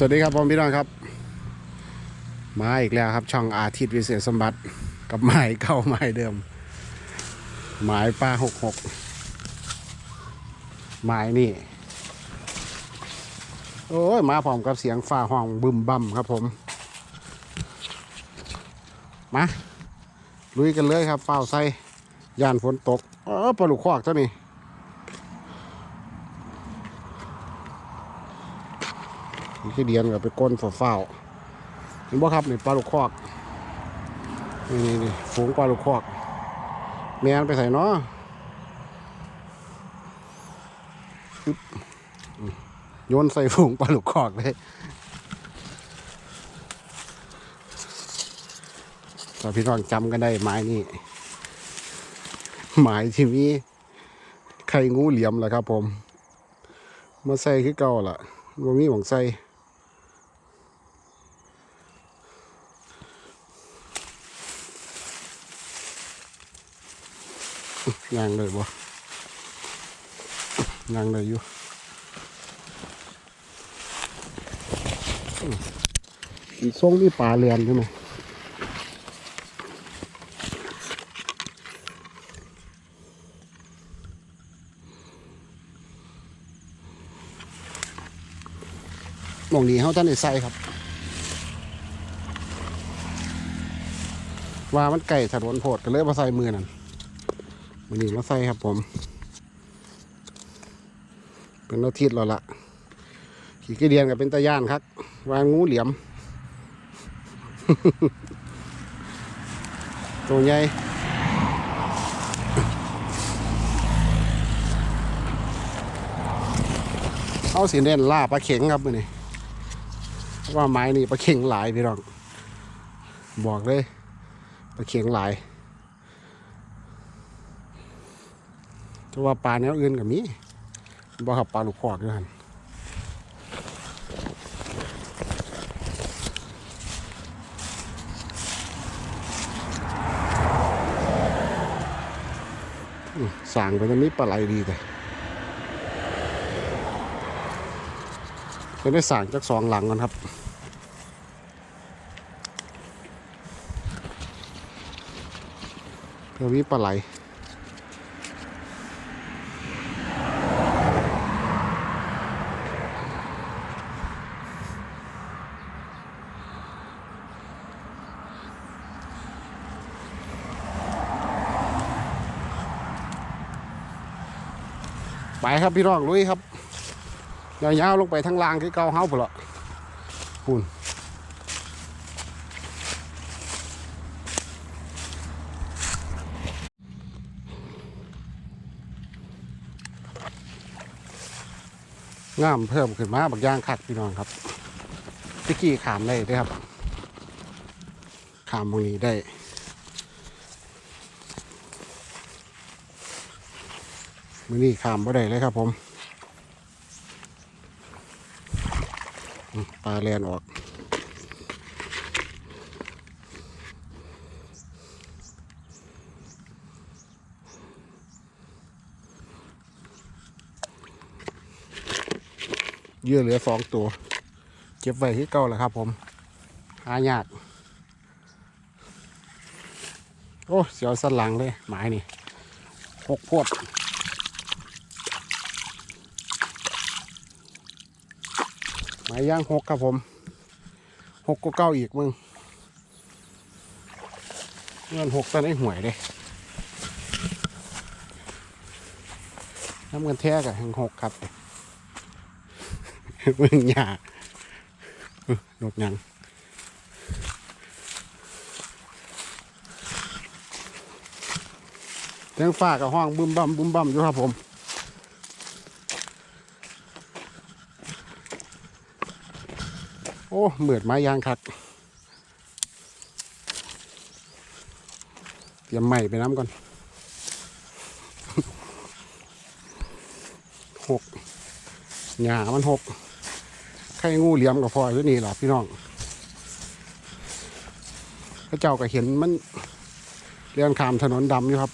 สวัสดีครับผมพี่น้องครับ มาอีกแล้วครับ ช่องอาทิตย์วิเศษสมบัติกับไม้เก่าไม้เดิมไม้ป้าหกหกไม้นี่ โอ้ยมาพร้อมกับเสียงฟ้าห้องบึมบั่มครับผม มาลุยกันเลยครับเฝ้าใส่ย่านฝนตกเออปลาลูกคอกตัวนี้นี่ คือเดียนกับไปก้นฝาเฝ้าเห็นบ่ครับนี่ปลาลูกคอกนี่นี่นี่ฝูงปลาลูกคอกแมนไปใส่เนาะปึ๊บอืมโยนใส่ฝูงปลาลูกคอกเลยถ้าพี่น้องจำกันได้ไม้นี่ไม้ที่มีไข่งูเหลี่ยมแหละครับผม มาใส่คือเก่าล่ะบ่มีหวังใส่ ย่างเลยบ่ย่างเลยอยู่อืมอีกทรงนี่ปลาเรือนใช่ไหมมองนี้เขาท่านได้ใส่ครับ ว่ามันไก่ถนนโพดก็เลยมาใส่มือนั่น มันนี่มาใส่ครับผม เป็นอาทิตย์แล้วละขี่กระเดียนกับเป็นตะย่านครับ วางงูเหลี่ยม ตัวใหญ่เอาสีเด่นล่าปลาเข็งครับมือนี่ว่าไม้นี่ปลาเข็งหลายพี่น้อง บอกเลยปลาเข็งหลาย แต่ว่าปลาแนวอื่นก็มีบ่ครับปลาลูกคอกด้วยกันสั่งไปตรงนี้ปลาไหลดีแต่จะได้สั่งจากสองหลังกันครับเพื่อมีปลาไหล ครับพี่น้องลุยครับยาวๆลงไปทางล่างคือเกาเฮาพุ่นละพุ่นงามเพิ่มขึ้นมาบักย่างคักพี่น้องครับตะกี้ขามได้ด้อครับ ขามตรงนี้ได้ มือนี่ขามบ่ได้เลยครับผมปลาแลนออกเยื่อเหลือสองตัว เก็บไว้ที่เก่าแหละครับ ผม หายาก โอ้ เสียวสันหลังเลย หมายนี่หกพวด หมายย่างหกครับผมหกก็เก้าอีกมึงเงินหกตอนนี้ห่วยเลยน้ำเงินแท้กับแห่งหกครับมึงอย่าอุ๊ยนกหยังเสียงฟ้ากับห้องบึมบั่มบึมบั่มอยู่ครับผม โอ้ เหมือดไม้ยางคัก เตรียมใหม่ไปน้ำก่อนหกหญ้ามันหกไข่งูเหลี่ยมกับพออยู่นี่ล่ะพี่น้องพระเจ้าก็เห็นมันเลียนขามถนนดำอยู่ครับ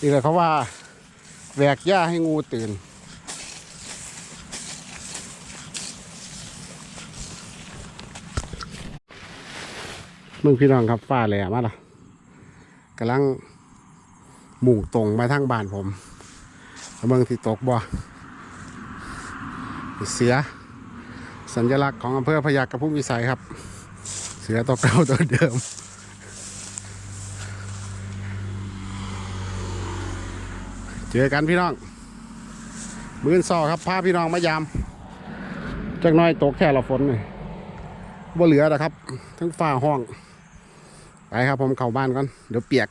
นี่แหละเขาว่าแหวกหญ้าให้งูตื่น มึงพี่น้องครับฟ้าแหลมมาละกำลังมุ่งตรงมาทางบ้านผมแล้วเมืองที่ตกบ่เสือ สัญลักษณ์ของอำเภอพยัคฆพุ่มวิสัยครับ เสือตัวเก่าตัวเดิม เจอกันพี่น้อง มือนซอครับพาพี่น้องมายามจักน้อยตกแค่ละฝนเลยบ่เหลือนะครับ ทั้งฝ้าห้อง ไปครับผมเข้าบ้านก่อน เดี๋ยวเปียก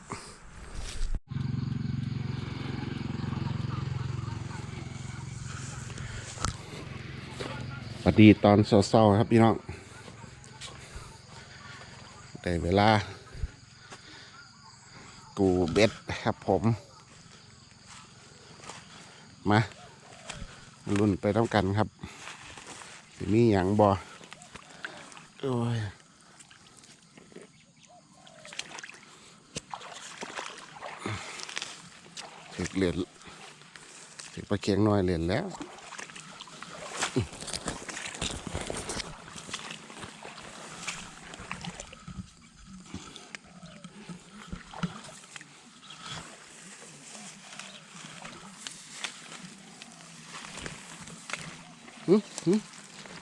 สวัสดีตอนเช้าๆครับพี่น้องได้เวลา กูเบ็ดครับผม มาลุ่นไปต้องกันครับ มีอย่างบอโอ้ย ถึกเหรียญถึกปลาเคียงน้อยเหรียญแล้ว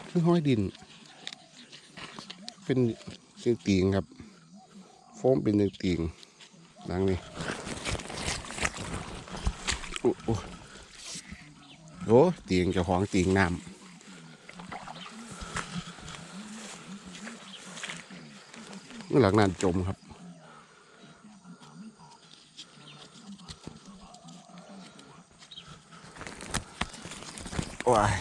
คือห้อยดิน เป็นสิ่งตีงครับ โฟมเป็นสิ่งตีงดังนี้ โอ้โอ้โอ้ตียงเจ้าของเตียงน้ำนี่หลังนั้นจมครับ ว้าย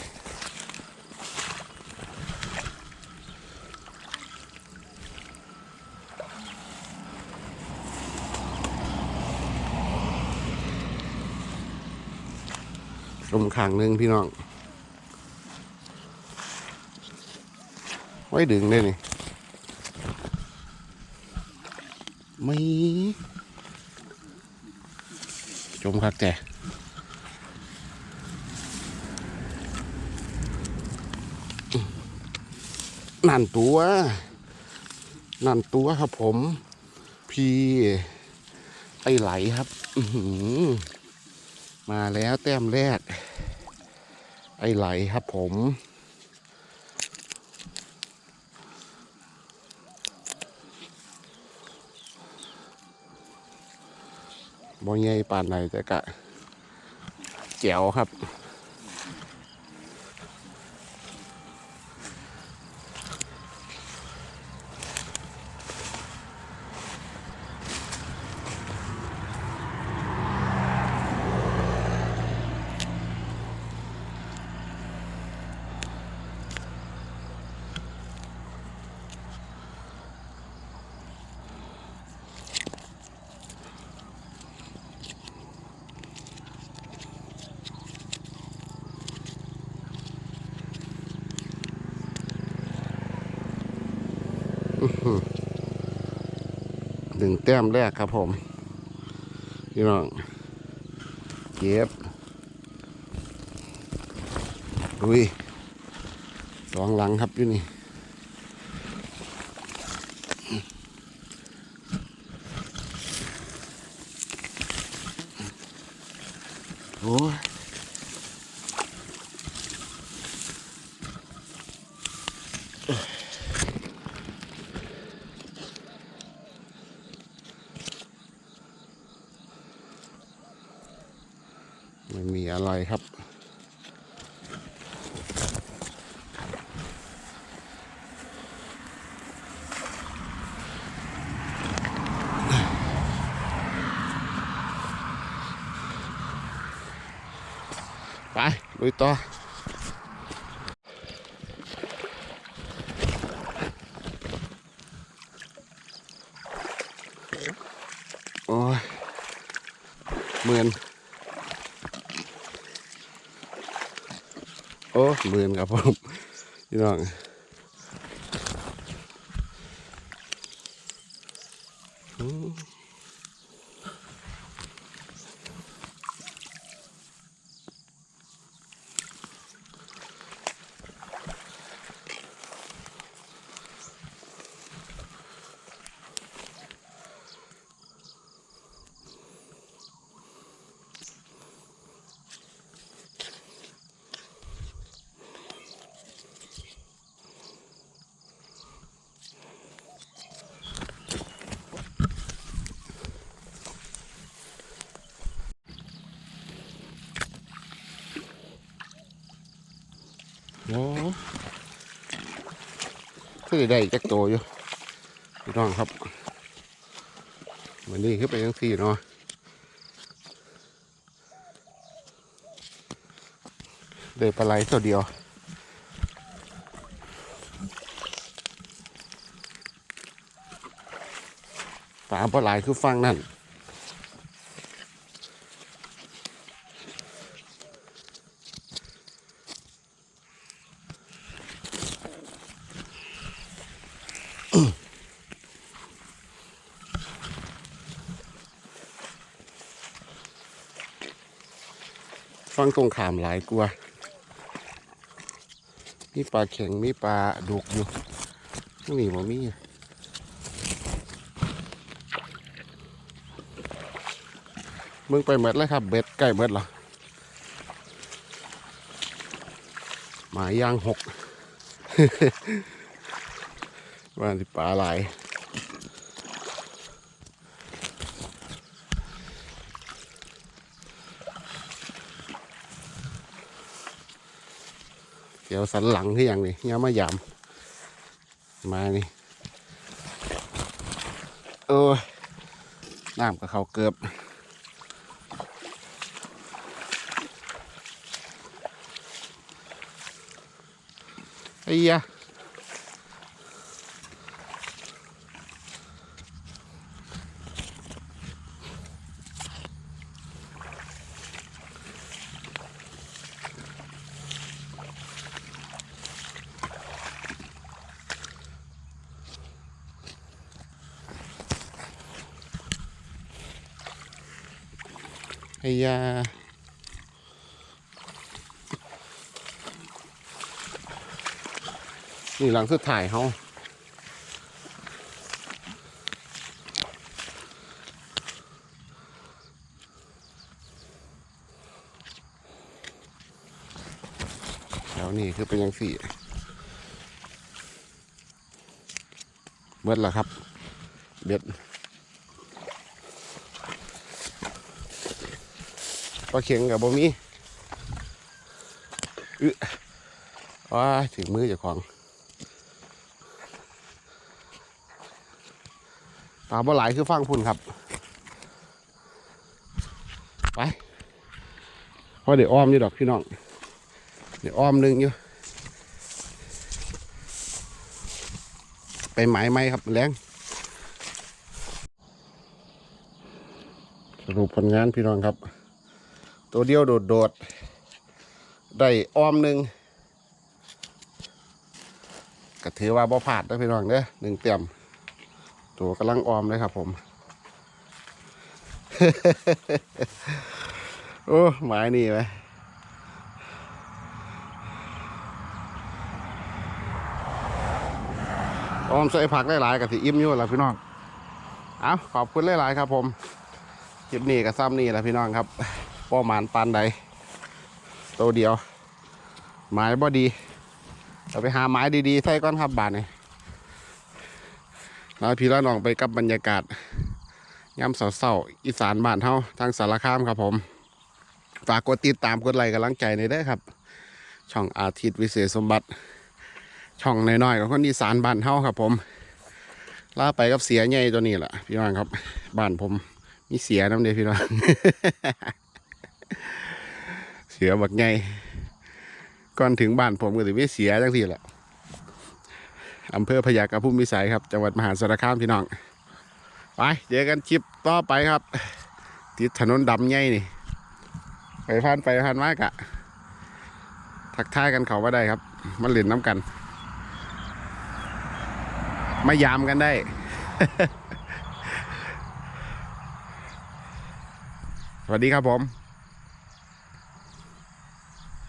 มขางหนึ่งพี่น้อง ไว้ดึงได้นี่ไม่จมคักแต่นั่นตัว นั่นตัวครับผม พี่ไอไหลครับ อื มาแล้วแต้มแรก ไอไหลครับผม บ่ใหญ่ปานไหนแต่กะแจ๋วครับ หนึ่งแต้มแรกครับผมพี่น้องเก็บดุยสองหลังครับอยู่นี่โอ้ยไม่มีอะไรครับ ไปลุยต่อโอ้ยเหมือนโอ้หมื่นครับผมพี่น้องอืม โอ้ คือได้จักโตอยู่พี่น้องครับวันนี้คือไปยังสี่เนาะได้ปลาไหลตัวเดียวปลาปลาไหลคือฟังนั่น งตรงขามหลายกลัวมีปลาเข็งมีปลาดุกอยู่นี่บ่มีมึงไปหมดแล้วครับ เบ็ดใกล้หมดหรอหมายย่างหกว่าสิปลาหลาย เดี๋ยวสันหลังที่อย่างนี้เงี้ยมายำมานี่โอ้ยน้ำกับเขาเกือบไอ้ยะ ยา นี่หลังสุดถ่ายเขาแล้วนี่คือเป็นยังสี่เบิดแล้วครับ เบ็ด ปลาเข็งกับบ่มีอึว้าถึงมือเจ้าของปลาบ่หลายคือฟังพุ่นครับ ไปเพราะเดี๋ยวอ้อมอยู่ดอกพี่น้อง เดี๋ยวอ้อมหนึงอยู่ ไปหมายไหมครับแรงสรุปผลงานพี่น้องครับ ตัวเดียวโดดโดดได้ออมหนึ่งก็ถือว่าบ่ผาดได้พี่น้องเด้อหนึ่งเต็มตัวกำลังออมเลยครับผม โอ้หมายนี่ไหมออมใส่ผักหลายๆกับสิอิ่มอยู่แล้วพี่น้อง เอาขอบคุณหลายๆครับผม คลิปนี้กับซ้ำนี่แหละพี่น้องครับ ป้อมานปานใดตัวเดียว ไม้บ่ดีเราไปหาไม้ดีๆใส่ก้อนครับบาทนี่แล้วพี่ละน้องไปกับบรรยากาศย่ำเสาๆอีสานบ้านเฮาทางสารคามครับผมฝากกดติดตามกดไลค์กำลังใจในอยเด้ครับ ช่องอาทิตย์วิเศษสมบัติ ช่องน้อยๆของคนอีสานบ้านเฮาครับผมล่าไปกับเสียใหญ่ตัวนี้แหละพี่น้องครับ บ้านผมมีเสียน้ำเดียพี่น้อง เสียบักไงก่อนถึงบ้านผมก็ถือว่าเสียจังทีแหละอำเภอพยากระพุ่มวิสัยครับ จังหวัดมหาสารคามพี่น้อง ไปเจอกันคลิปต่อไปครับ ติดถนนดำไงนี่ ไปผ่านไปผ่านมากะทักทายกันเขาว่าได้ครับ มันเล่นน้ำกันมายามกันได้ สวัสดีครับผม